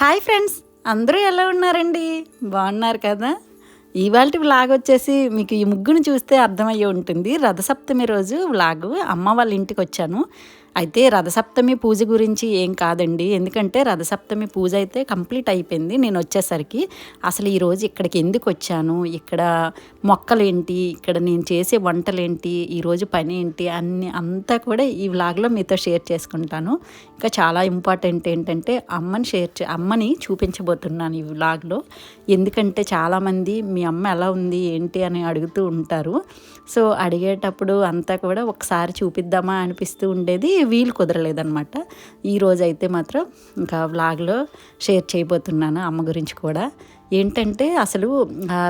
Hi friends అందరూ ఎలా ఉన్నారండి? బాగున్నారు కదా? ఇవాళ వ్లాగ్ వచ్చేసి మీకు ఈ ముగ్గును చూస్తే అర్థమయ్యే ఉంటుంది. రథసప్తమి రోజు వ్లాగ్. అమ్మ వాళ్ళ ఇంటికి వచ్చాను. అయితే రథసప్తమి పూజ గురించి ఏం కాదండి. ఎందుకంటే రథసప్తమి పూజ అయితే కంప్లీట్ అయిపోయింది. నేను వచ్చేసరికి అసలు ఈరోజు ఇక్కడికి ఎందుకు వచ్చాను? ఇక్కడ మొక్కలేంటి? ఇక్కడ నేను చేసే వంటలేంటి? ఈరోజు పని ఏంటి? అన్ని అంతా కూడా ఈ వ్లాగ్లో మీతో షేర్ చేసుకుంటాను. ఇంకా చాలా ఇంపార్టెంట్ ఏంటంటే అమ్మని షేర్ చే అమ్మని చూపించబోతున్నాను ఈ వ్లాగ్లో. ఎందుకంటే చాలామంది మీ అమ్మ ఎలా ఉంది? ఏంటి? అని అడుగుతూ ఉంటారు. సో అడిగేటప్పుడు అంతా కూడా ఒకసారి చూపిద్దామా అనిపిస్తూ ఉండేది. వీలు కుదరలేదనమాట ఈరోజు అయితే మాత్రం ఇంకా వ్లాగ్లో షేర్ చేయబోతున్నాను అమ్మ గురించి కూడా. ఏంటంటే అసలు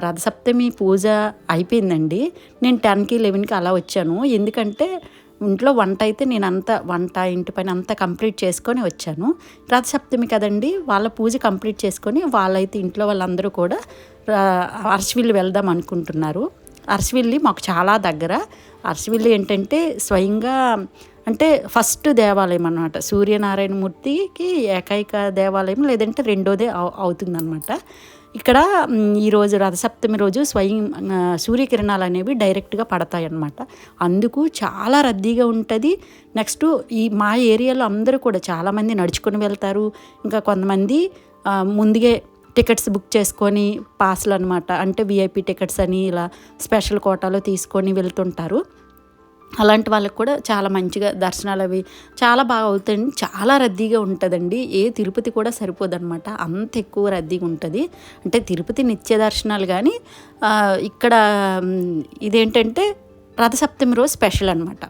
రథసప్తమి పూజ అయిపోయిందండి. నేను టెన్కి లెవెన్కి అలా వచ్చాను. ఎందుకంటే ఇంట్లో వంట అయితే నేను అంతా వంట ఇంటి పైన అంతా కంప్లీట్ చేసుకొని వచ్చాను. రథసప్తమి కదండి వాళ్ళ పూజ కంప్లీట్ చేసుకొని వాళ్ళైతే ఇంట్లో వాళ్ళందరూ కూడా అర్చవిల్లు వెళ్దాం అనుకుంటున్నారు. అరసివిల్లి మాకు చాలా దగ్గర. అరసివిల్లి ఏంటంటే స్వయంగా అంటే ఫస్ట్ దేవాలయం అన్నమాట. సూర్యనారాయణమూర్తికి ఏకైక దేవాలయం లేదంటే రెండోదే అవు అవుతుందన్నమాట. ఇక్కడ ఈరోజు రథసప్తమి రోజు స్వయం సూర్యకిరణాలు అనేవి డైరెక్ట్గా పడతాయి అన్నమాట అందుకు చాలా రద్దీగా ఉంటుంది. నెక్స్ట్ ఈ మా ఏరియాలో అందరూ కూడా చాలామంది నడుచుకొని వెళ్తారు. ఇంకా కొంతమంది ముందుగే టికెట్స్ బుక్ చేసుకొని పాస్లు అనమాట అంటే విఐపి టికెట్స్ అని ఇలా స్పెషల్ కోటాలో తీసుకొని వెళ్తుంటారు. అలాంటి వాళ్ళకి కూడా చాలా మంచిగా దర్శనాలు అవి చాలా బాగా అవుతాయండి చాలా రద్దీగా ఉంటుందండి. ఏ తిరుపతి కూడా సరిపోదన్నమాట. అంత ఎక్కువ రద్దీగా ఉంటుంది. అంటే తిరుపతి నిత్య దర్శనాలు కానీ ఇక్కడ ఇదేంటంటే రథసప్తమి రోజు స్పెషల్ అనమాట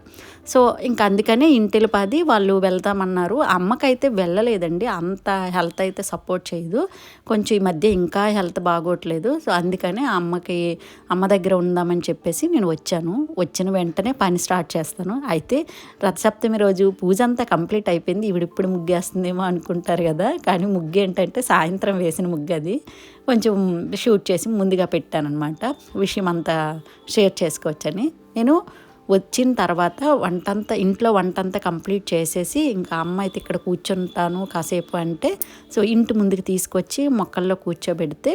సో ఇంకా అందుకనే ఇంటిలిపాది వాళ్ళు వెళ్తామన్నారు అమ్మకైతే వెళ్ళలేదండి. అంత హెల్త్ అయితే సపోర్ట్ చేయదు. కొంచెం ఈ మధ్య ఇంకా హెల్త్ బాగోట్లేదు. సో అందుకనే అమ్మకి అమ్మ దగ్గర ఉందామని చెప్పేసి నేను వచ్చాను. వచ్చిన వెంటనే పని స్టార్ట్ చేస్తాను. అయితే రథసప్తమి రోజు పూజ అంతా కంప్లీట్ అయిపోయింది. ఇవిడిప్పుడు ముగ్గేస్తుందేమో అనుకుంటారు కదా. కానీ ముగ్గు ఏంటంటే సాయంత్రం వేసిన ముగ్గు అది. కొంచెం షూట్ చేసి ముందుగా పెట్టానమాట విషయం అంతా షేర్ చేసుకోవచ్చని. నేను వచ్చిన తర్వాత వంటంతా ఇంట్లో వంటంతా కంప్లీట్ చేసేసి ఇంకా అమ్మ అయితే ఇక్కడ కూర్చుంటాను కాసేపు అంటే. సో ఇంటి ముందుకు తీసుకొచ్చి మొక్కల్లో కూర్చోబెడితే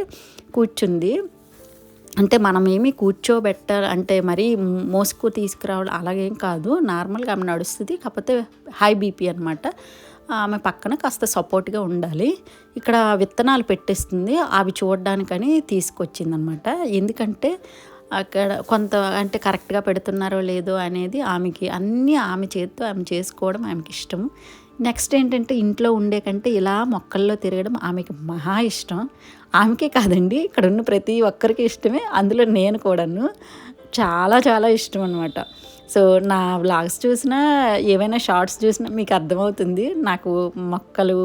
కూర్చుంది. అంటే మనం ఏమి కూర్చోబెట్ట అంటే మరి మోసుకు తీసుకురావడం అలాగేం కాదు. నార్మల్గా ఆమె నడుస్తుంది కాకపోతే హై బీపీ అనమాట ఆమె పక్కన కాస్త సపోర్ట్గా ఉండాలి. ఇక్కడ విత్తనాలు పెట్టేస్తుంది అవి చూడడానికని తీసుకొచ్చిందనమాట ఎందుకంటే అక్కడ కొంత అంటే కరెక్ట్గా పెడుతున్నారో లేదో అనేది ఆమెకి అన్నీ ఆమె చేతితో ఆమె చేసుకోవడం ఆమెకి ఇష్టం నెక్స్ట్ ఏంటంటే ఇంట్లో ఉండే కంటే ఇలా మొక్కల్లో తిరగడం ఆమెకి మహా ఇష్టం. ఆమెకే కాదండి ఇక్కడ ఉన్న ప్రతి ఒక్కరికి ఇష్టమే అందులో నేను కూడాను చాలా చాలా ఇష్టం అనమాట సో నా వ్లాగ్స్ చూసినా ఏవైనా షార్ట్స్ చూసినా మీకు అర్థమవుతుంది నాకు మొక్కలు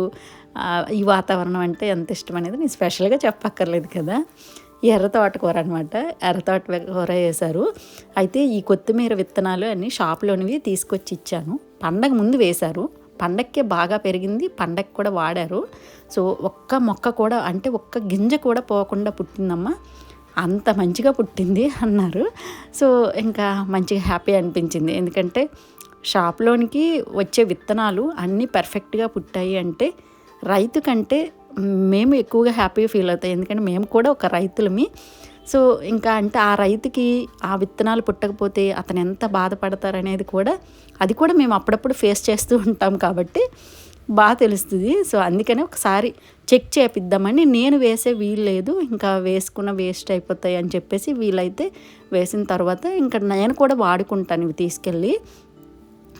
ఈ వాతావరణం అంటే ఎంత ఇష్టం అనేది నేను స్పెషల్గా చెప్పక్కర్లేదు కదా. ఎర్ర తోటకూర అనమాట ఎర్ర తోటకూర వేశారు. అయితే ఈ కొత్తిమీర విత్తనాలు అన్నీ షాప్లోనివి తీసుకొచ్చి ఇచ్చాను. పండగ ముందు వేశారు. పండక్కే బాగా పెరిగింది. పండగ కూడా వాడారు. సో ఒక్క మొక్క కూడా అంటే ఒక్క గింజ కూడా పోకుండా పుట్టిందమ్మా. అంత మంచిగా పుట్టింది అన్నారు. సో ఇంకా మంచిగా హ్యాపీ అనిపించింది. ఎందుకంటే షాప్లోనికి వచ్చే విత్తనాలు అన్నీ పర్ఫెక్ట్గా పుట్టాయి అంటే రైతు కంటే మేము ఎక్కువగా హ్యాపీగా ఫీల్ అవుతాయి ఎందుకంటే మేము కూడా ఒక రైతులమి. సో ఇంకా అంటే ఆ రైతుకి ఆ విత్తనాలు పుట్టకపోతే అతను ఎంత బాధపడతారనేది కూడా అది కూడా మేము అప్పుడప్పుడు ఫేస్ చేస్తూ ఉంటాం కాబట్టి బాగా తెలుస్తుంది. సో అందుకనే ఒకసారి చెక్ చేపిద్దామని నేను వేసే వీలు లేదు. ఇంకా వేసుకున్న వేస్ట్ అయిపోతాయి అని చెప్పేసి వీలైతే వేసిన తర్వాత ఇంకా నేను కూడా వాడుకుంటాను ఇవి తీసుకెళ్ళి.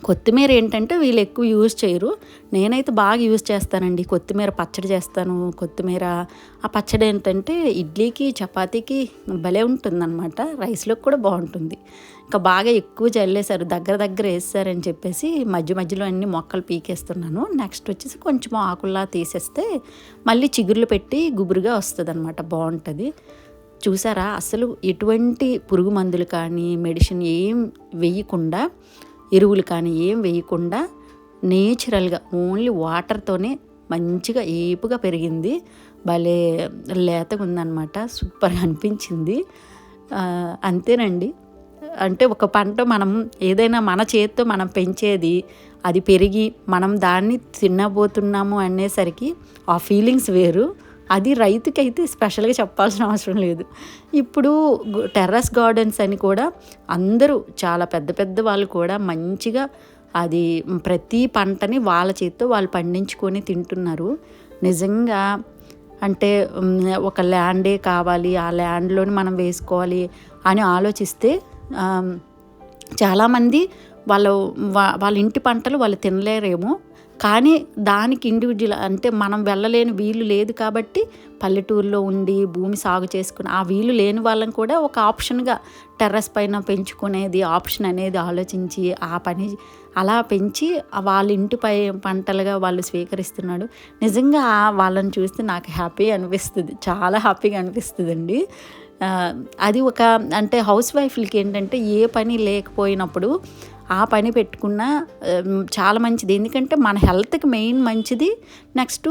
కొత్తిమీర ఏంటంటే వీళ్ళు ఎక్కువ యూజ్ చేయరు. నేనైతే బాగా యూజ్ చేస్తానండి. కొత్తిమీర పచ్చడి చేస్తాను. కొత్తిమీర ఆ పచ్చడి ఏంటంటే ఇడ్లీకి చపాతీకి భలే ఉంటుందన్నమాట. రైస్లోకి కూడా బాగుంటుంది. ఇంకా బాగా ఎక్కువ చల్లేశారు దగ్గర దగ్గర వేస్తారని చెప్పేసి మధ్య మధ్యలో అన్ని మొక్కలు పీకేస్తున్నాను. నెక్స్ట్ వచ్చేసి కొంచెం ఆకుల్లా తీసేస్తే మళ్ళీ చిగుర్లు పెట్టి గుబురుగా వస్తుంది అనమాట బాగుంటుంది. చూసారా? అసలు ఎటువంటి పురుగు మందులు కానీ మెడిసిన్ ఏం వేయకుండా ఎరువులు కానీ ఏం వేయకుండా నేచురల్గా ఓన్లీ వాటర్తోనే మంచిగా ఏపుగా పెరిగింది. భలే లేతగా ఉందన్నమాట సూపర్గా అనిపించింది. అంతేనండి. అంటే ఒక పంట మనం ఏదైనా మన చేతితో మనం పెంచేది అది పెరిగి మనం దాన్ని తినబోతున్నాము అనేసరికి ఆ ఫీలింగ్స్ వేరు. అది రైతుకైతే స్పెషల్గా చెప్పాల్సిన అవసరం లేదు. ఇప్పుడు టెర్రస్ గార్డెన్స్ అని కూడా అందరూ చాలా పెద్ద పెద్ద వాళ్ళు కూడా మంచిగా అది ప్రతి పంటని వాళ్ళ చేతితో వాళ్ళు పండించుకొని తింటున్నారు. నిజంగా అంటే ఒక ల్యాండే కావాలి ఆ ల్యాండ్లోని మనం వేసుకోవాలి అని ఆలోచిస్తే చాలామంది వాళ్ళు వా- వాళ్ళ ఇంటి పంటలు వాళ్ళు తినలేరేమో. కానీ దానికి ఇండివిజువల్ అంటే మనం వెళ్ళలేని వీలు లేదు కాబట్టి పల్లెటూరులో ఉండి భూమి సాగు చేసుకుని ఆ వీలు లేని వాళ్ళని కూడా ఒక ఆప్షన్గా టెర్రస్ పైన పెంచుకునేది ఆప్షన్ అనేది ఆలోచించి ఆ పని అలా పెంచి వాళ్ళ ఇంటిపై పంటలుగా వాళ్ళు స్వీకరిస్తున్నాడు. నిజంగా వాళ్ళని చూస్తే నాకు హ్యాపీ అనిపిస్తుంది. చాలా హ్యాపీగా అనిపిస్తుందండి. అండి అది ఒక అంటే హౌస్ వైఫ్లకి ఏంటంటే ఏ పని లేకపోయినప్పుడు ఆ పని పెట్టుకున్న చాలా మంచిది. ఎందుకంటే మన హెల్త్కి మెయిన్ మంచిది. నెక్స్ట్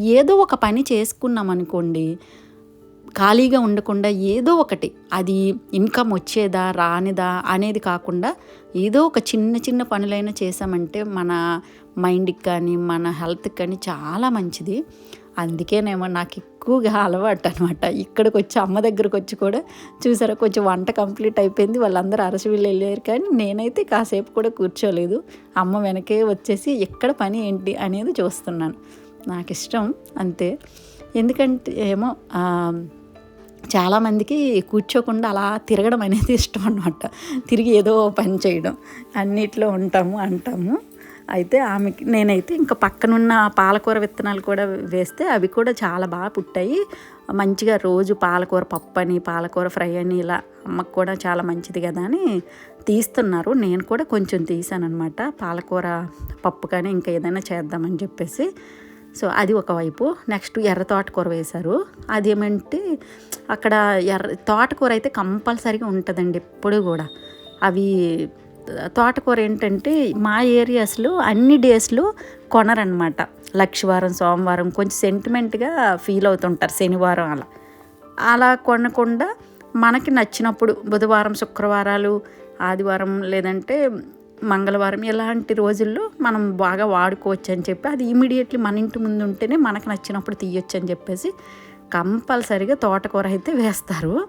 ఏదో ఒక పని చేసుకున్నాం అనుకోండి ఖాళీగా ఉండకుండా ఏదో ఒకటి అది ఇన్కమ్ వచ్చేదా రానిదా అనేది కాకుండా ఏదో ఒక చిన్న చిన్న పనులైనా చేసామంటే మన మైండ్కి కానీ మన హెల్త్కి కానీ చాలా మంచిది. అందుకేనేమో నాకు ఎక్కువగా అలవాటు అనమాట ఇక్కడికి వచ్చి అమ్మ దగ్గరకు వచ్చి కూడా చూసారా కొంచెం వంట కంప్లీట్ అయిపోయింది వాళ్ళందరూ అరసవిల్లు వెళ్ళారు కానీ నేనైతే కాసేపు కూడా కూర్చోలేదు. అమ్మ వెనకే వచ్చేసి ఎక్కడ పని ఏంటి? అనేది చూస్తున్నాను. నాకు ఇష్టం అంతే. ఎందుకంటే ఏమో చాలామందికి కూర్చోకుండా అలా తిరగడం అనేది ఇష్టం అనమాట తిరిగి ఏదో పని చేయడం అన్నిట్లో ఉంటాము అంటాము. అయితే ఆమెకి నేనైతే ఇంకా పక్కనున్న పాలకూర విత్తనాలు కూడా వేస్తే అవి కూడా చాలా బాగా పుట్టాయి. మంచిగా రోజు పాలకూర పప్పు అని పాలకూర ఫ్రై అని ఇలా అమ్మకు కూడా చాలా మంచిది కదా అని తీస్తున్నారు. నేను కూడా కొంచెం తీసాను అనమాట పాలకూర పప్పు కానీ ఇంకా ఏదైనా చేద్దామని చెప్పేసి. సో అది ఒకవైపు నెక్స్ట్ ఎర్ర తోటకూర వేశారు. అదేమంటే అక్కడ ఎర్ర తోటకూర అయితే కంపల్సరీగా ఉంటుందండి ఎప్పుడు కూడా. అవి తోటకూర ఏంటంటే మా ఏరియాస్లో అన్ని డేస్లో కొనరనమాట. లక్షవారం సోమవారం కొంచెం సెంటిమెంట్గా ఫీల్ అవుతుంటారు శనివారం అలా. అలా కొనకుండా మనకి నచ్చినప్పుడు బుధవారం శుక్రవారాలు ఆదివారం లేదంటే మంగళవారం ఇలాంటి రోజుల్లో మనం బాగా వాడుకోవచ్చు అని చెప్పి అది ఇమీడియట్లీ మన ఇంటి ముందు ఉంటేనే మనకు నచ్చినప్పుడు తీయొచ్చు అని చెప్పేసి కంపల్సరిగా తోటకూర అయితే వేస్తారు.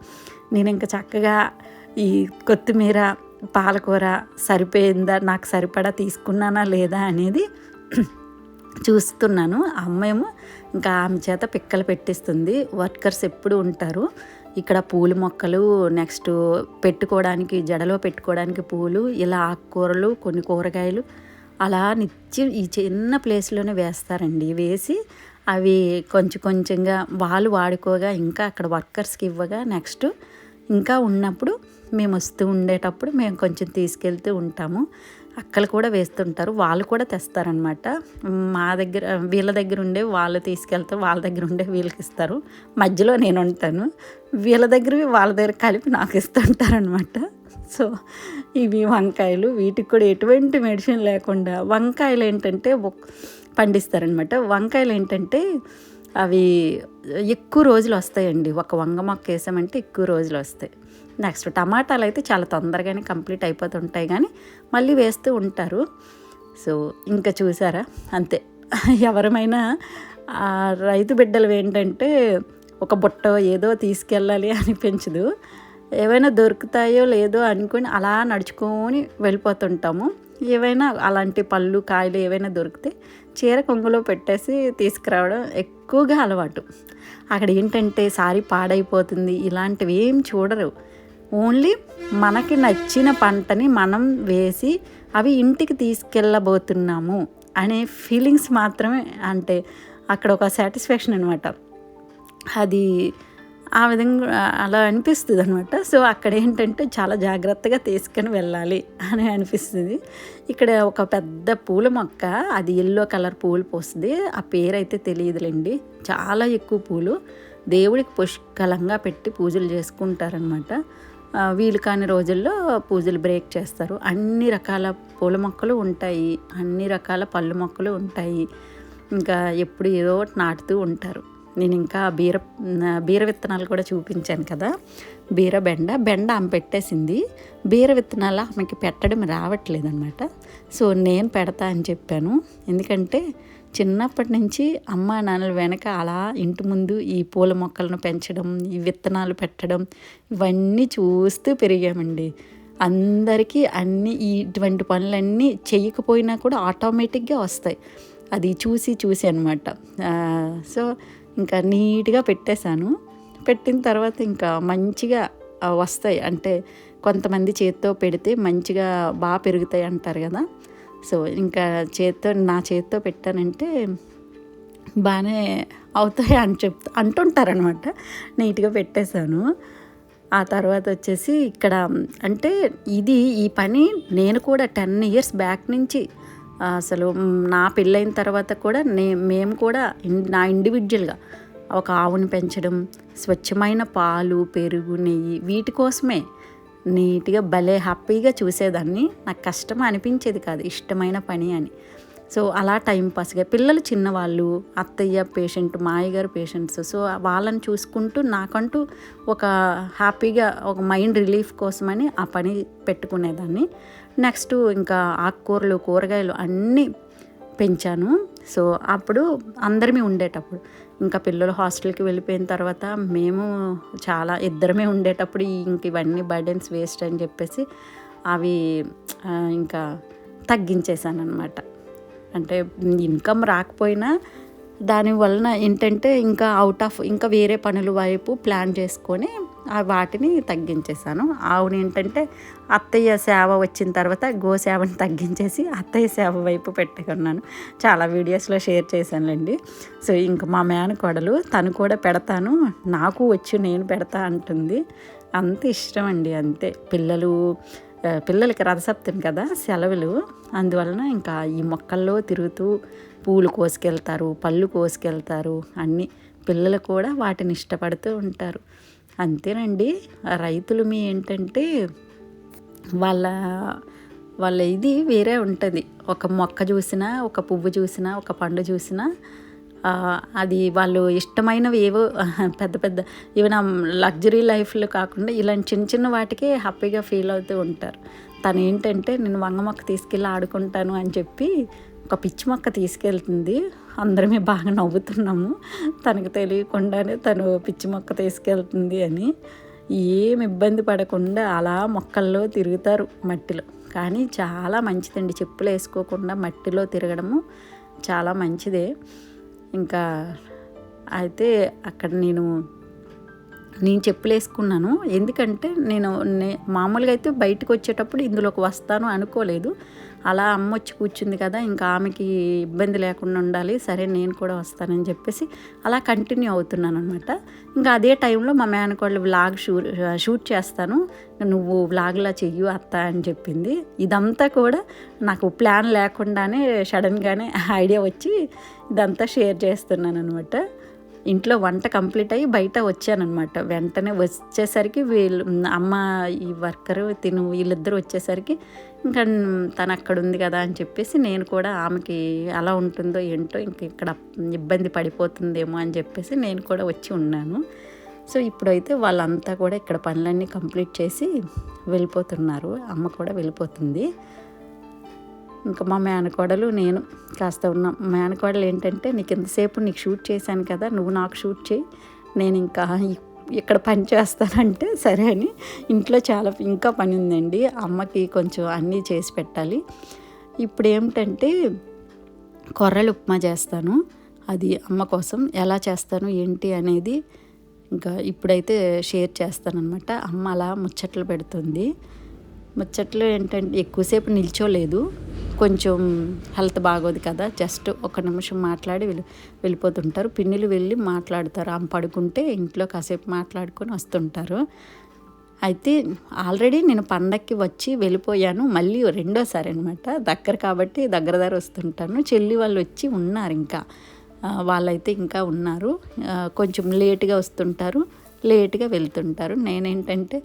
నేను ఇంకా చక్కగా ఈ కొత్తిమీర పాలకూర సరిపోయిందా నాకు సరిపడా తీసుకున్నానా లేదా అనేది చూస్తున్నాను. ఆ అమ్మేమో ఇంకా ఆమె చేత పిక్కలు పెట్టిస్తుంది. వర్కర్స్ ఎప్పుడు ఉంటారు. ఇక్కడ పూల మొక్కలు నెక్స్ట్ పెట్టుకోవడానికి జడలో పెట్టుకోవడానికి పూలు ఇలా ఆకుకూరలు కొన్ని కూరగాయలు అలా నిత్యం ఈ చిన్న ప్లేస్లోనే వేస్తారండి. వేసి అవి కొంచెం కొంచెంగా వాళ్ళు వాడుకోగా ఇంకా అక్కడ వర్కర్స్కి ఇవ్వగా నెక్స్ట్ ఇంకా ఉన్నప్పుడు మేము వస్తూ ఉండేటప్పుడు మేము కొంచెం తీసుకెళ్తూ ఉంటాము. అక్కలు కూడా వేస్తుంటారు. వాళ్ళు కూడా తెస్తారనమాట. మా దగ్గర వీళ్ళ దగ్గర ఉండే వాళ్ళు తీసుకెళ్తే వాళ్ళ దగ్గర ఉండే వీళ్ళకి ఇస్తారు. మధ్యలో నేను ఉంటాను. వీళ్ళ దగ్గరవి వాళ్ళ దగ్గర కలిపి నాకు ఇస్తుంటారనమాట. సో ఇవి వంకాయలు. వీటికి కూడా ఎటువంటి మెడిసిన్ లేకుండా వంకాయలు ఏంటంటే పండిస్తారనమాట. వంకాయలు ఏంటంటే అవి ఎక్కువ రోజులు వస్తాయండి. ఒక వంగ మొక్క వేసామంటే ఎక్కువ రోజులు వస్తాయి. నెక్స్ట్ టమాటాలు అయితే చాలా తొందరగానే కంప్లీట్ అయిపోతుంటాయి కానీ మళ్ళీ వేస్తూ ఉంటారు. సో ఇంకా చూసారా? అంతే. ఎవరమైనా రైతు బిడ్డలు ఏంటంటే ఒక బుట్ట ఏదో తీసుకెళ్ళాలి అనిపించదు. ఏవైనా దొరుకుతాయో లేదో అనుకొని అలా నడుచుకొని వెళ్ళిపోతుంటాము. ఏవైనా అలాంటి పళ్ళు కాయలు ఏవైనా దొరికితే చీర కొంగులో పెట్టేసి తీసుకురావడం ఎక్కువగా అలవాటు. అక్కడ ఏంటంటే సారీ పాడైపోతుంది ఇలాంటివి ఏం చూడరు. ఓన్లీ మనకి నచ్చిన పంటని మనం వేసి అవి ఇంటికి తీసుకెళ్ళబోతున్నాము అనే ఫీలింగ్స్ మాత్రమే అంటే అక్కడ ఒక సాటిస్ఫాక్షన్ అనమాట అది ఆ విధంగా అలా అనిపిస్తుంది అనమాట సో అక్కడ ఏంటంటే చాలా జాగ్రత్తగా తీసుకొని వెళ్ళాలి అని అనిపిస్తుంది. ఇక్కడ ఒక పెద్ద పూల మొక్క అది ఎల్లో కలర్ పూలు పోస్తుంది. ఆ పేరైతే తెలియదులేండి. చాలా ఎక్కువ పూలు. దేవుడికి పుష్కలంగా పెట్టి పూజలు చేసుకుంటారనమాట వీలు కాని రోజుల్లో పూజలు బ్రేక్ చేస్తారు. అన్ని రకాల పూల మొక్కలు ఉంటాయి. అన్ని రకాల పళ్ళు మొక్కలు ఉంటాయి. ఇంకా ఎప్పుడు ఏదో ఒకటి నాటుతూ ఉంటారు. నేను ఇంకా బీర బీర విత్తనాలు కూడా చూపించాను కదా. బీర బెండ బెండ ఆమె పెట్టేసింది. బీర విత్తనాలు ఆమెకి పెట్టడం రావట్లేదు అనమాట సో నేను పెడతా అని చెప్పాను. ఎందుకంటే చిన్నప్పటి నుంచి అమ్మ నాన్నల వెనక అలా ఇంటి ముందు ఈ పూల మొక్కలను పెంచడం ఈ విత్తనాలు పెట్టడం ఇవన్నీ చూస్తూ పెరిగామండి. అందరికీ అన్ని ఇటువంటి పనులన్నీ చేయకపోయినా కూడా ఆటోమేటిక్గా వస్తాయి. అది చూసి చూసి అనమాట సో ఇంకా నీట్గా పెట్టేశాను. పెట్టిన తర్వాత ఇంకా మంచిగా వస్తాయి. అంటే కొంతమంది చేత్తో పెడితే మంచిగా బాగా పెరుగుతాయి అంటారు కదా. సో ఇంకా చేత్తో నా చేత్తో పెట్టానంటే బాగానే అవుతాయి అని చెప్తా అంటుంటారనమాట నీట్గా పెట్టేశాను. ఆ తర్వాత వచ్చేసి ఇక్కడ అంటే ఇది ఈ పని నేను కూడా టెన్ ఇయర్స్ బ్యాక్ నుంచి అసలు నా పెళ్ళైన తర్వాత కూడా నే మేము కూడా నా ఇండివిజువల్గా ఒక ఆవును పెంచడం స్వచ్ఛమైన పాలు పెరుగు నెయ్యి వీటి కోసమే నీట్గా భలే హ్యాపీగా చూసేదాన్ని. నాకు కష్టం అనిపించేది కాదు ఇష్టమైన పని అని. సో అలా టైంపాస్గా పిల్లలు చిన్నవాళ్ళు అత్తయ్య పేషెంట్ మాయగారు పేషెంట్స్ సో వాళ్ళని చూసుకుంటూ నాకంటూ ఒక హ్యాపీగా ఒక మైండ్ రిలీఫ్ కోసమని ఆ పని పెట్టుకునేదాన్ని. నెక్స్ట్ ఇంకా ఆకుకూరలు కూరగాయలు అన్నీ పెంచాను. సో అప్పుడు అందరిమీ ఉండేటప్పుడు. ఇంకా పిల్లలు హాస్టల్కి వెళ్ళిపోయిన తర్వాత మేము చాలా ఇద్దరమే ఉండేటప్పుడు ఇంక ఇవన్నీ బర్డెన్స్ వేస్ట్ అని చెప్పేసి అవి ఇంకా తగ్గించేశాను అనమాట అంటే ఇన్కమ్ రాకపోయినా దాని వలన ఏంటంటే ఇంకా అవుట్ ఆఫ్ ఇంకా వేరే పనుల వైపు ప్లాన్ చేసుకొని వాటిని తగ్గించేశాను. ఆవుని ఏంటంటే అత్తయ్య సేవ వచ్చిన తర్వాత గో సేవను తగ్గించేసి అత్తయ్య సేవ వైపు పెట్టుకున్నాను. చాలా వీడియోస్లో షేర్ చేశానులేండి. సో ఇంక మా మేనకోడలు తను కూడా పెడతాను నాకు వచ్చి నేను పెడతా అంటుంది. అంత ఇష్టం అండి అంతే. పిల్లలు పిల్లలకి రథసప్తమి కదా సెలవులు. అందువలన ఇంకా ఈ మొక్కల్లో తిరుగుతూ పూలు కోసుకెళ్తారు పళ్ళు కోసుకెళ్తారు అన్నీ పిల్లలు కూడా వాటిని ఇష్టపడుతూ ఉంటారు. అంతేనండి. రైతులు మీ ఏంటంటే వాళ్ళ వాళ్ళ ఇది వేరే ఉంటుంది. ఒక మొక్క చూసినా ఒక పువ్వు చూసినా ఒక పండు చూసినా అది వాళ్ళు ఇష్టమైనవి ఏవో పెద్ద పెద్ద ఈవెన్ లగ్జరీ లైఫ్లో కాకుండా ఇలాంటి చిన్న చిన్న వాటికే హ్యాపీగా ఫీల్ అవుతూ ఉంటారు. తను ఏంటంటే నేను వంగ మొక్క తీసుకెళ్ళి ఆడుకుంటాను అని చెప్పి ఒక పిచ్చి మొక్క తీసుకెళ్తుంది. అందరమే బాగా నవ్వుతున్నాము. తనకు తెలియకుండానే తను పిచ్చి మొక్క తీసుకెళ్తుంది అని. ఏం ఇబ్బంది పడకుండా అలా మొక్కల్లో తిరుగుతారు మట్టిలో. కానీ చాలా మంచిదండి చెప్పులు వేసుకోకుండా మట్టిలో తిరగడము. చాలా మంచిదే. ఇంకా అయితే అక్కడ నేను నేను చెప్పులు వేసుకున్నాను ఎందుకంటే నేను నే మామూలుగా అయితే బయటకు వచ్చేటప్పుడు ఇందులోకి వస్తాను అనుకోలేదు. అలా అమ్మ వచ్చి కూర్చుంది కదా ఇంకా ఆమెకి ఇబ్బంది లేకుండా ఉండాలి సరే నేను కూడా వస్తానని చెప్పేసి అలా కంటిన్యూ అవుతున్నాను అనమాట ఇంకా అదే టైంలో మా మేనకోళ్ళు వ్లాగ్ షూ షూట్ చేస్తాను. నువ్వు వ్లాగ్లా చెయ్యు అత్త అని చెప్పింది. ఇదంతా కూడా నాకు ప్లాన్ లేకుండానే సడన్గానే ఐడియా వచ్చి ఇదంతా షేర్ చేస్తున్నాను అనమాట ఇంట్లో వంట కంప్లీట్ అయ్యి బయట వచ్చానమాట వెంటనే వచ్చేసరికి వీళ్ళు అమ్మ ఈ వర్కరు తిను వీళ్ళిద్దరూ వచ్చేసరికి ఇంకా తను అక్కడ ఉంది కదా అని చెప్పేసి నేను కూడా ఆమెకి ఎలా ఉంటుందో ఏంటో ఇంక ఇక్కడ ఇబ్బంది పడిపోతుందేమో అని చెప్పేసి నేను కూడా వచ్చి ఉన్నాను. సో ఇప్పుడైతే వాళ్ళంతా కూడా ఇక్కడ పనులన్నీ కంప్లీట్ చేసి వెళ్ళిపోతున్నారు. అమ్మ కూడా వెళ్ళిపోతుంది. ఇంకా మా మేనకోడలు నేను కాస్త ఉన్నాం. మేనకోడలు ఏంటంటే నీకు ఎంతసేపు నీకు షూట్ చేశాను కదా నువ్వు నాకు షూట్ చేయి. నేను ఇంకా ఇక్కడ పని చేస్తానంటే సరే అని ఇంట్లో చాలా ఇంకా పని ఉందండి. అమ్మకి కొంచెం అన్నీ చేసి పెట్టాలి. ఇప్పుడు ఏమిటంటే కొర్రలు ఉప్మా చేస్తాను. అది అమ్మ కోసం ఎలా చేస్తాను ఏంటి అనేది ఇంకా ఇప్పుడైతే షేర్ చేస్తానన్నమాట. అమ్మ అలా ముచ్చట్లు పెడుతుంది. ముచ్చట్లు ఏంటంటే ఎక్కువసేపు నిల్చోలేదు. కొంచెం హెల్త్ బాగోదు కదా జస్ట్ ఒక నిమిషం మాట్లాడి వెళ్ళి వెళ్ళిపోతుంటారు. పిన్నులు వెళ్ళి మాట్లాడతారు. ఆమె పడుకుంటే ఇంట్లో కాసేపు మాట్లాడుకొని వస్తుంటారు. అయితే ఆల్రెడీ నేను పండక్కి వచ్చి వెళ్ళిపోయాను. మళ్ళీ రెండోసారి అనమాట దగ్గర కాబట్టి దగ్గర దగ్గర వస్తుంటాను. చెల్లి వాళ్ళు వచ్చి ఉన్నారు ఇంకా. వాళ్ళైతే ఇంకా ఉన్నారు. కొంచెం లేటుగా వస్తుంటారు. లేట్గా వెళ్తుంటారు. నేనేంటంటే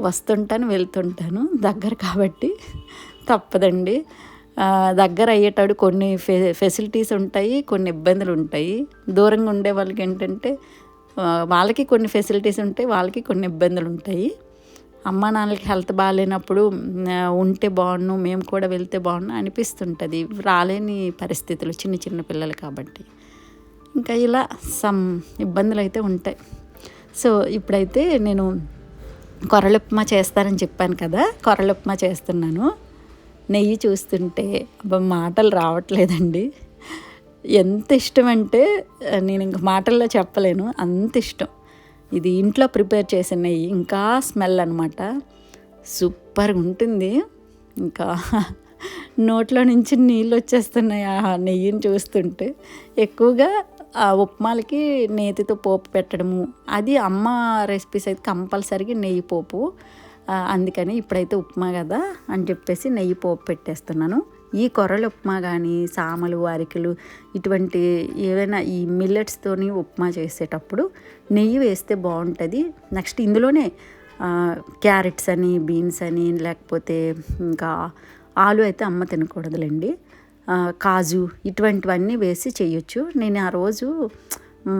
వస్తుంటాను వెళ్తుంటాను. దగ్గర కాబట్టి తప్పదండి. దగ్గర అయ్యేటప్పుడు కొన్ని ఫె ఫెసిలిటీస్ ఉంటాయి కొన్ని ఇబ్బందులు ఉంటాయి. దూరంగా ఉండే వాళ్ళకి ఏంటంటే వాళ్ళకి కొన్ని ఫెసిలిటీస్ ఉంటాయి వాళ్ళకి కొన్ని ఇబ్బందులు ఉంటాయి. అమ్మ నాన్నలకి హెల్త్ బాగాలేనప్పుడు ఉంటే బాగుండు మేము కూడా వెళ్తే బాగుండు అనిపిస్తుంటుంది. రాలేని పరిస్థితులు చిన్న చిన్న పిల్లలు కాబట్టి. ఇంకా ఇలా సమ్ ఇబ్బందులు అయితే ఉంటాయి. సో ఇప్పుడైతే నేను కొరలుప్మా చేస్తానని చెప్పాను కదా కొరలుప్మా చేస్తున్నాను. నెయ్యి చూస్తుంటే అబ్బా మాటలు రావట్లేదండి. ఎంత ఇష్టం అంటే నేను ఇంక మాటల్లో చెప్పలేను అంత ఇష్టం. ఇది ఇంట్లో ప్రిపేర్ చేసిన నెయ్యి ఇంకా స్మెల్ అనమాట సూపర్గా ఉంటుంది ఇంకా నోట్లో నుంచి నీళ్ళు వచ్చేస్తున్నాయి ఆ నెయ్యిని చూస్తుంటే. ఎక్కువగా ఆ ఉప్మాలకి నేతితో పోపు పెట్టడము. అది అమ్మ రెసిపీస్ అయితే కంపల్సరీగా నెయ్యి పోపు. అందుకని ఇప్పుడైతే ఉప్మా కదా అని చెప్పేసి నెయ్యి పోపు పెట్టేస్తున్నాను. ఈ కొర్రల ఉప్మా కానీ సామలు అరికెలు ఇటువంటి ఏవైనా ఈ మిల్లెట్స్తోని ఉప్మా చేసేటప్పుడు నెయ్యి వేస్తే బాగుంటుంది. నెక్స్ట్ ఇందులోనే క్యారెట్స్ అని బీన్స్ అని లేకపోతే ఇంకా ఆలు అయితే అమ్మ తినకూడదులేండి. కాజు ఇటువంటివన్నీ వేసి చేయొచ్చు నేను ఆ రోజు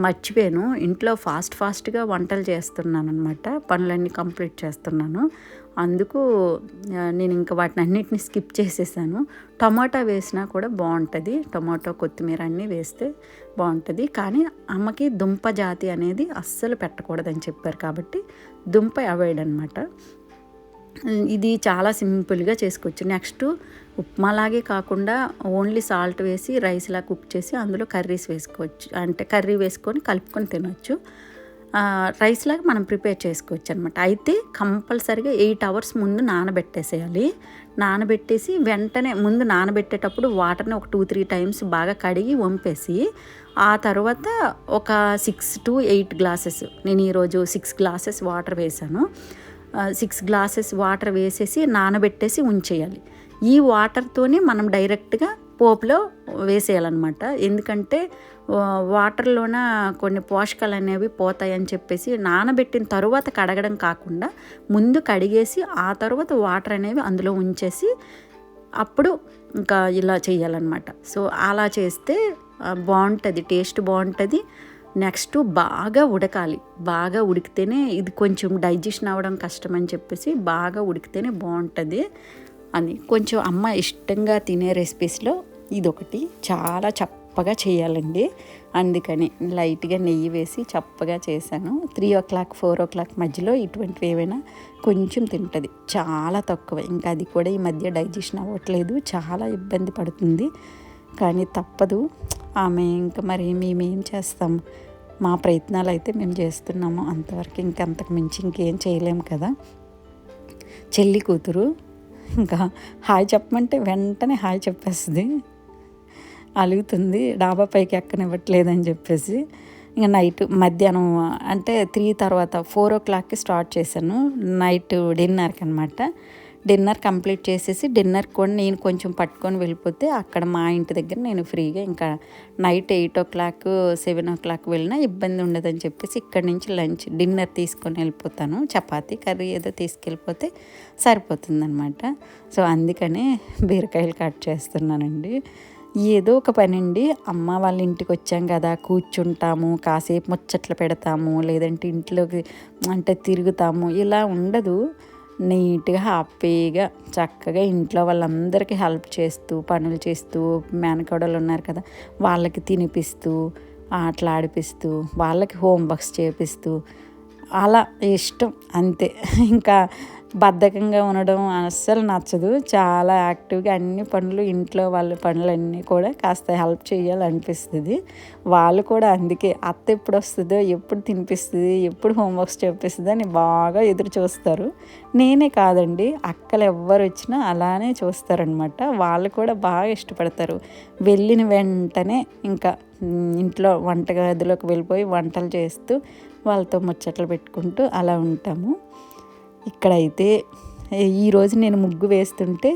మర్చిపోయాను. ఇంట్లో ఫాస్ట్ ఫాస్ట్గా వంటలు చేస్తున్నాను అనమాట పనులన్నీ కంప్లీట్ చేస్తున్నాను. అందుకు నేను ఇంకా వాటిని అన్నిటిని స్కిప్ చేసేసాను. టమాటా వేసినా కూడా బాగుంటుంది. టమాటో కొత్తిమీర అన్నీ వేస్తే బాగుంటుంది. కానీ అమ్మకి దుంప జాతి అనేది అస్సలు పెట్టకూడదని చెప్పారు కాబట్టి దుంప అవాయిడ్ అనమాట ఇది చాలా సింపుల్గా చేసుకోవచ్చు. నెక్స్ట్ ఉప్మాలాగే కాకుండా ఓన్లీ సాల్ట్ వేసి రైస్లా కుక్ చేసి అందులో కర్రీస్ వేసుకోవచ్చు. అంటే కర్రీ వేసుకొని కలుపుకొని తినొచ్చు. రైస్ లాగా మనం ప్రిపేర్ చేసుకోవచ్చు అనమాట అయితే కంపల్సరీగా ఎయిట్ అవర్స్ ముందు నానబెట్టేసేయాలి. నానబెట్టేసి వెంటనే ముందు నానబెట్టేటప్పుడు వాటర్ని ఒక టూ త్రీ టైమ్స్ బాగా కడిగి వంపేసి ఆ తర్వాత ఒక సిక్స్ టు ఎయిట్ గ్లాసెస్ నేను ఈరోజు సిక్స్ గ్లాసెస్ వాటర్ వేసాను. సిక్స్ గ్లాసెస్ వాటర్ వేసేసి నానబెట్టేసి ఉంచేయాలి. ఈ వాటర్తోనే మనం డైరెక్ట్గా పోపులో వేసేయాలన్నమాట. ఎందుకంటే వాటర్లోన కొన్ని పోషకాలు అనేవి పోతాయని చెప్పేసి నానబెట్టిన తర్వాత కడగడం కాకుండా ముందు కడిగేసి ఆ తర్వాత వాటర్ అనేవి అందులో ఉంచేసి అప్పుడు ఇంకా ఇలా చేయాలన్నమాట. సో అలా చేస్తే బాగుంటుంది టేస్ట్ బాగుంటుంది. నెక్స్ట్ బాగా ఉడకాలి. బాగా ఉడికితేనే ఇది కొంచెం డైజెషన్ అవ్వడం కష్టం అని చెప్పేసి బాగా ఉడికితేనే బాగుంటుంది అని కొంచెం అమ్మ ఇష్టంగా తినే రెసిపీస్లో ఇదొకటి. చాలా చప్పగా చేయాలండి. అందుకని లైట్గా నెయ్యి వేసి చప్పగా చేశాను. Three o'clock four o'clock మధ్యలో ఇటువంటివి ఏవైనా కొంచెం తింటుంది. చాలా తక్కువ. ఇంకా అది కూడా ఈ మధ్య డైజెషన్ అవ్వట్లేదు. చాలా ఇబ్బంది పడుతుంది. కానీ తప్పదు. ఆమె ఇంకా మరి మేమేం చేస్తాం? మా ప్రయత్నాలు అయితే మేము చేస్తున్నాము. అంతవరకు ఇంకంతకు మించి ఇంకేం చేయలేము కదా. చెల్లి కూతురు. ఇంకా హాయ్ చెప్పమంటే వెంటనే హాయ్ చెప్పేస్తుంది. అలుగుతుంది. డాబా పైకి ఎక్కనివ్వట్లేదని చెప్పేసి. ఇంకా నైట్ మధ్యాహ్నం అంటే త్రీ తర్వాత ఫోర్ ఓ క్లాక్కి స్టార్ట్ చేశాను. నైట్ డిన్నర్కి అనమాట డిన్నర్ కంప్లీట్ చేసేసి డిన్నర్ కూడా నేను కొంచెం పట్టుకొని వెళ్ళిపోతే అక్కడ మా ఇంటి దగ్గర నేను ఫ్రీగా ఇంకా night eight o'clock seven o'clock వెళ్ళినా ఇబ్బంది ఉండదని చెప్పేసి ఇక్కడ నుంచి లంచ్ డిన్నర్ తీసుకొని వెళ్ళిపోతాను. చపాతీ కర్రీ ఏదో తీసుకెళ్ళిపోతే సరిపోతుందనమాట సో అందుకనే బీరకాయలు కట్ చేస్తున్నానండి. ఏదో ఒక పని అండి అమ్మ వాళ్ళ ఇంటికి వచ్చాం కదా కూర్చుంటాము కాసేపు ముచ్చట్లు పెడతాము లేదంటే ఇంట్లోకి అంటే తిరుగుతాము ఇలా ఉండదు. నీట్గా హ్యాపీగా చక్కగా ఇంట్లో వాళ్ళందరికీ హెల్ప్ చేస్తూ పనులు చేస్తూ మేనకోడలు ఉన్నారు కదా వాళ్ళకి తినిపిస్తూ ఆటలు ఆడిపిస్తూ వాళ్ళకి హోంవర్క్స్ చేపిస్తూ అలా ఇష్టం అంతే. ఇంకా బద్ధకంగా ఉండడం అస్సలు నచ్చదు. చాలా యాక్టివ్గా అన్ని పనులు ఇంట్లో వాళ్ళ పనులన్నీ కూడా కాస్త హెల్ప్ చేయాలనిపిస్తుంది. వాళ్ళు కూడా అందుకే అత్త ఎప్పుడు వస్తుందో ఎప్పుడు తినిపిస్తుంది ఎప్పుడు హోంవర్క్స్ చెప్పిస్తుంది అని బాగా ఎదురు చూస్తారు. నేనే కాదండి అక్కలు ఎవ్వరు వచ్చినా అలానే చూస్తారనమాట. వాళ్ళు కూడా బాగా ఇష్టపడతారు. వెళ్ళిన వెంటనే ఇంకా ఇంట్లో ఇంట్లో వంటగదిలోకి వెళ్ళిపోయి వంటలు చేస్తూ వాళ్ళతో ముచ్చట్లు పెట్టుకుంటూ అలా ఉంటాము. ఇక్కడైతే ఈరోజు నేను ముగ్గు వేస్తుంటే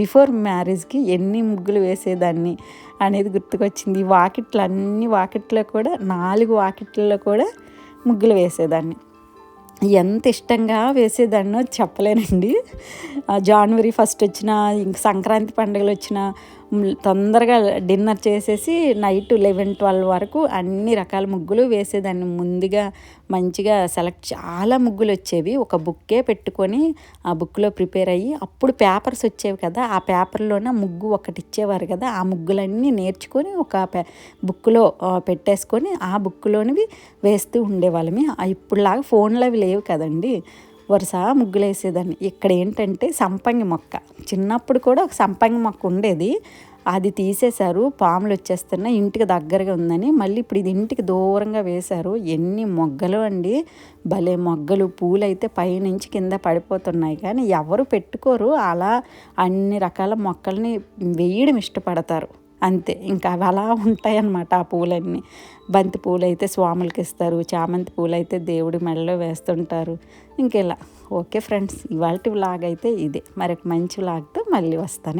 బిఫోర్ మ్యారేజ్కి ఎన్ని ముగ్గులు వేసేదాన్ని అనేది గుర్తుకొచ్చింది. ఈ వాకిట్లు అన్ని వాకిట్లో కూడా నాలుగు వాకిట్లలో కూడా ముగ్గులు వేసేదాన్ని. ఎంత ఇష్టంగా వేసేదాన్నో చెప్పలేనండి. జనవరి ఫస్ట్ వచ్చిన ఇంక సంక్రాంతి పండుగలు వచ్చిన తొందరగా డిన్నర్ చేసేసి నైట్ లెవెన్ ట్వెల్వ్ వరకు అన్ని రకాల ముగ్గులు వేసేదాన్ని. ముందుగా మంచిగా సెలెక్ట్ చాలా ముగ్గులు వచ్చేవి. ఒక బుక్కే పెట్టుకొని ఆ బుక్లో ప్రిపేర్ అయ్యి అప్పుడు పేపర్స్ వచ్చేవి కదా ఆ పేపర్లోనే ముగ్గు ఒకటి ఇచ్చేవారు కదా ఆ ముగ్గులన్నీ నేర్చుకొని ఒక పే బుక్లో పెట్టేసుకొని ఆ బుక్లోనివి వేస్తూ ఉండేవాళ్ళమి. ఇప్పుడులాగా ఫోన్లు అవి లేవు కదండి. వరుస ముగ్గులు వేసేదాన్ని ఇక్కడ ఏంటంటే సంపంగి మొక్క. చిన్నప్పుడు కూడా ఒక సంపంగి మొక్క ఉండేది. అది తీసేశారు పాములు వచ్చేస్తున్నాయి ఇంటికి దగ్గరగా ఉందని. మళ్ళీ ఇప్పుడు ఇది ఇంటికి దూరంగా వేశారు. ఎన్ని మొగ్గలు అండి. భలే మొగ్గలు పూలు అయితే పైనుంచి కింద పడిపోతున్నాయి. కానీ ఎవరు పెట్టుకోరు. అలా అన్ని రకాల మొక్కల్ని వేయడం ఇష్టపడతారు. అంతే. ఇంకా అవి అలా ఉంటాయన్నమాట ఆ పూలన్నీ. బంతి పూలు అయితే స్వాములకి ఇస్తారు చామంతి పూలు అయితే దేవుడి మెడలో వేస్తుంటారు. ఇంకెలా? ఓకే ఫ్రెండ్స్ ఇవాళ వ్లాగ్ అయితే ఇదే. మరొక మంచి వ్లాగ్తో మళ్ళీ వస్తాను.